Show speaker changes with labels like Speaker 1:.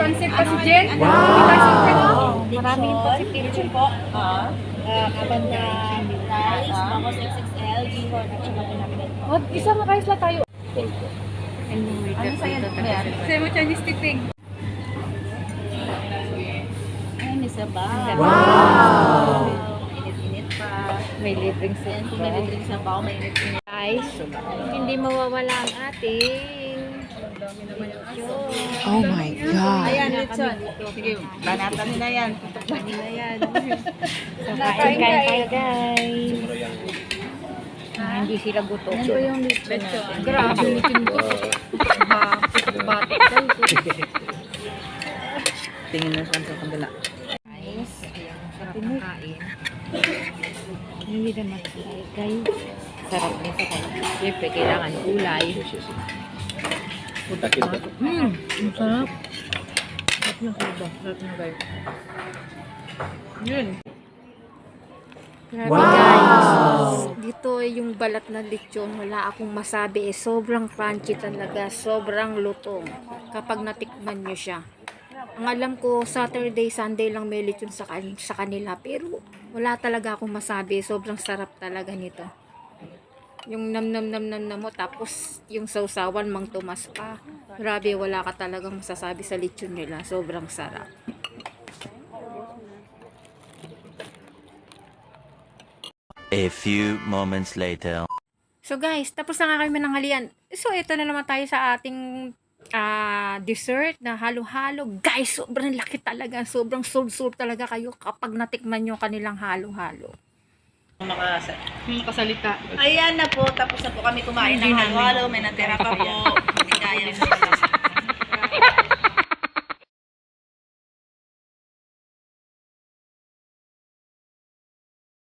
Speaker 1: pa si Jen. Wow!
Speaker 2: Maraming
Speaker 3: positive
Speaker 2: positive.
Speaker 3: po. Ah.
Speaker 2: Uh, kapag na
Speaker 3: Rice, tapos XXL, G4, at saka pinakit po.
Speaker 1: Oh, isang rice lang tayo.
Speaker 3: Ano sa'yo?
Speaker 1: Sa'yo mo Chinese tipping.
Speaker 3: Ay, may sabaw.
Speaker 1: Wow!
Speaker 3: Init-init pa.
Speaker 2: may libreng soup.
Speaker 3: kung may libreng sabaw, may init-init.
Speaker 2: Guys, hindi mawawala ang ating
Speaker 4: Oh my God.
Speaker 3: Ayan, Litson. Sige, banatan nila yan. Tutukpan nila yan.
Speaker 2: So, kain kain tayo guys. Ah, hindi sila gutom.
Speaker 3: Yan po yung Litson natin.
Speaker 1: Grabe, litin mo. Batik
Speaker 4: Tingin na sa kabila.
Speaker 2: Guys, ayan, sarap ng kain. Hindi naman tayo guys. Sarap din sa kain. Siyempre, kailangan gulay.
Speaker 1: Hmm, ang sarap. Sarap na kuba. Sarap na guys. Yun.
Speaker 2: Grabe guys. Dito yung balat na lechon, wala akong masabi. Eh, sobrang crunchy talaga. Sobrang lutong. Kapag natikman nyo siya. Ang alam ko, Saturday, Sunday lang may lechon sa, kan- sa kanila. Pero wala talaga akong masabi. Sobrang sarap talaga nito. Yung nam nam nam nam nam mo, tapos yung sausawan mang tumas pa. Grabe, wala ka talagang masasabi sa lechon nila. Sobrang sarap.
Speaker 5: A few moments later.
Speaker 2: So guys, tapos na nga kami ng halian. So ito na naman tayo sa ating ah, dessert na halo-halo. Guys, sobrang laki talaga. Sobrang sold-sold talaga kayo kapag natikman nyo kanilang halo-halo.
Speaker 3: Makasa.
Speaker 1: Yung kasalita.
Speaker 3: Ayan na po, tapos na po kami kumain ng halo-halo. May natira pa po. Hindi kaya.